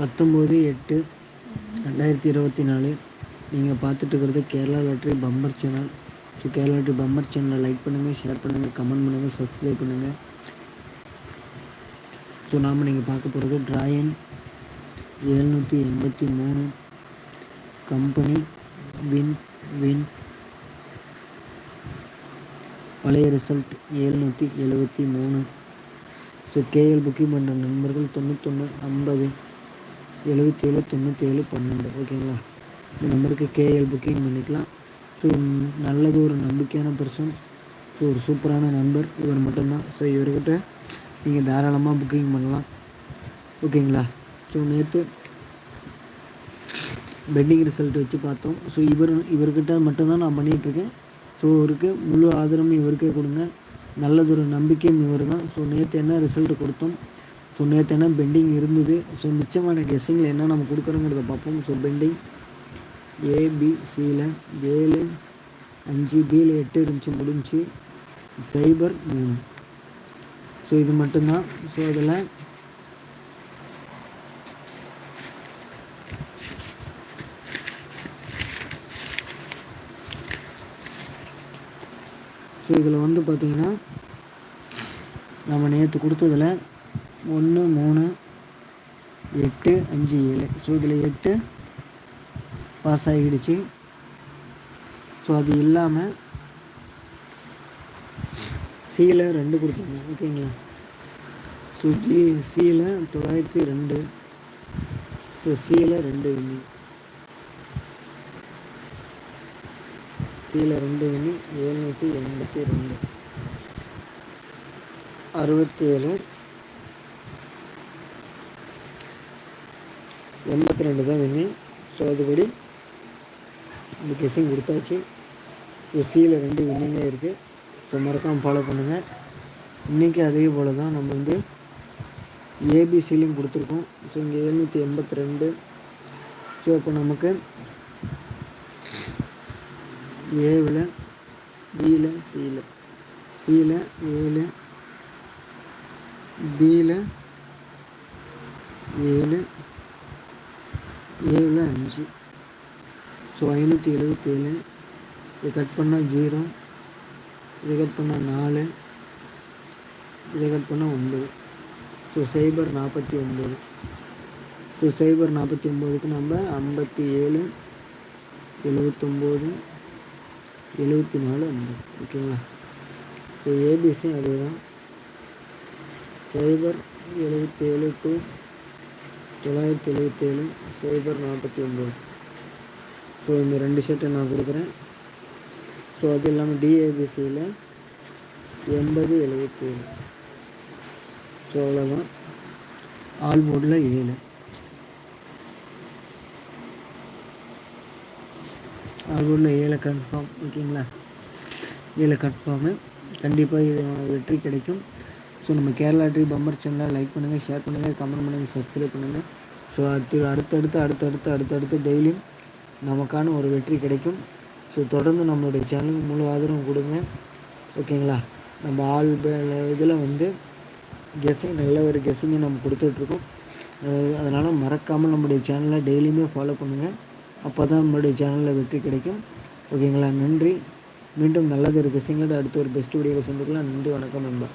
பத்தொம்போது எட்டு ரெண்டாயிரத்தி இருபத்தி நாலு. நீங்கள் பார்த்துட்டு இருக்கிறது Kerala lottery bumper channel. So Kerala lottery bumper சேனலை லைக் பண்ணுங்கள் ஷேர் பண்ணுங்கள் கமெண்ட் பண்ணுங்கள் சப்ஸ்கிரைப் பண்ணுங்கள் ஸோ நாம் நீங்கள் பார்க்க போகிறது ட்ராயன் எழுநூற்றி எண்பத்தி மூணு. கம்பெனி வின் வின் பழைய ரிசல்ட் எழுநூற்றி எழுபத்தி மூணு. ஸோ கேஎல் புக்கிங் பண்ணுற நண்பர்கள் தொண்ணூத்தொன்று ஐம்பது. எழுபத்தேழு தொண்ணூற்றேழு பன்னெண்டு. ஓகேங்களா? இந்த நம்பருக்கு கேஎல் புக்கிங் பண்ணிக்கலாம். ஸோ நல்லது ஒரு நம்பிக்கையான பர்சன் ஸோ ஒரு சூப்பரான நண்பர். இவர் மட்டும்தான். ஸோ இவர்கிட்ட நீங்கள் தாராளமாக புக்கிங் பண்ணலாம். ஓகேங்களா? ஸோ நேற்று பெண்டிங் ரிசல்ட் வச்சு பார்த்தோம். ஸோ இவர் இவர்கிட்ட மட்டும்தான் நான் பண்ணிகிட்ருக்கேன் ஸோ இவருக்கு முழு ஆதரவும் இவருக்கே கொடுங்க. நல்லதொரு நம்பிக்கையும் இவர் தான் ஸோ நேற்று என்ன ரிசல்ட் கொடுத்தோம்? ஸோ நேற்று என்ன பெண்டிங் இருந்தது. ஸோ மிச்சமான கெஸ்ஸிங்கில் என்ன நம்ம கொடுக்குறோங்கிறத பார்ப்போம். ஸோ பெண்டிங் ஏபிசியில் ஏழு அஞ்சு பியில் எட்டு இருந்துச்சு முடிஞ்சு. சைபர் மூணு. ஸோ இது மட்டும்தான். ஸோ அதில் ஸோ இதில் வந்து பார்த்திங்கன்னா நம்ம நேற்று கொடுத்ததில் ஒன்று மூணு எட்டு அஞ்சு ஏழு. ஸோ இதில் எட்டு பாஸ் ஆகிடுச்சு. ஸோ அது இல்லாமல் சியில் ரெண்டு கொடுத்துருங்க ஓகேங்களா ஸோ ஜி சியில் தொள்ளாயிரத்தி ரெண்டு. ஸோ சியில் ரெண்டு வினி சியில் ரெண்டு வினி எழுநூற்றி எண்பத்தி ரெண்டு. அறுபத்தி ஏழு எண்பத்தி ரெண்டு தான் வின்னிங் ஸோ அதுபடி இந்த கெஸ்ஸிங் கொடுத்தாச்சு. ஸோ சியில் ரெண்டு வின்னிங்காக இருக்குது ஸோ மறக்காமல் ஃபாலோ பண்ணுங்கள் இன்றைக்கி அதே போல் தான் நம்ம வந்து ஏபிசிலையும் கொடுத்துருக்கோம். ஸோ இங்கே எழுநூற்றி எண்பத்தி ரெண்டு. ஸோ இப்போ நமக்கு ஏவில் பியில் சியில் சியில் ஏழு பியில் ஏழு ஏழில் அஞ்சு. ஸோ ஐநூற்றி எழுபத்தேழு இதை கட் பண்ணால் ஜீரோ. இதை கட் பண்ணால் நாலு. இதை கட் பண்ணால் ஒன்பது. ஸோ சைபர் நாற்பத்தி ஒம்பது ஸோ சைபர் நாற்பத்தி ஒம்போதுக்கு நம்ம ஐம்பத்தி ஏழு எழுபத்தொம்போது எழுபத்தி நாலு ஐம்பது. ஓகேங்களா? ஸோ ஏபிசி அதே தான் சைபர் எழுபத்தேழு டு தொள்ளாயிரத்தி எழுபத்தேழு சைபர் நாற்பத்தி ஒம்பது. ஸோ இந்த ரெண்டு ஷர்ட்டை நான் கொடுக்குறேன். ஸோ அது இல்லாமல் டிஏபிசியில் எண்பது எழுபத்தேழு ஸோ அவ்வளோதான் ஆல் போர்டில் ஏழு ஆல் போர்டில் ஏழு கன்ஃபார்ம் ஓகேங்களா ஏழு கன்ஃபார்மு கண்டிப்பாக இது வெற்றி கிடைக்கும். ஸோ நம்ம கேரளா ட்ரீ பம்பர் சேனலை லைக் பண்ணுங்கள் ஷேர் பண்ணுங்கள் கமெண்ட் பண்ணுங்கள் சப்ஸ்கிரைப் பண்ணுங்கள் ஸோ அடுத்து அடுத்தடுத்து அடுத்தடுத்து அடுத்தடுத்து டெய்லியும் நமக்கான ஒரு வெற்றி கிடைக்கும். ஸோ தொடர்ந்து நம்மளுடைய சேனலுக்கு முழு ஆதரவு கொடுங்க. ஓகேங்களா நம்ம ஆள் இதில் வந்து கெஸ்ஸிங் நல்ல ஒரு கெஸ்ஸிங்கை நம்ம கொடுத்துட்ருக்கோம். அதனால் மறக்காமல் நம்மளுடைய சேனலை டெய்லியுமே ஃபாலோ பண்ணுங்கள் அப்போ தான் நம்மளுடைய சேனலில் வெற்றி கிடைக்கும். ஓகேங்களா நன்றி. மீண்டும் நல்லது ஒரு கெஸ்ஸிங்கோட அடுத்து ஒரு பெஸ்ட் வீடியோவில் சந்திக்கலாம். நன்றி வணக்கம் நண்பா.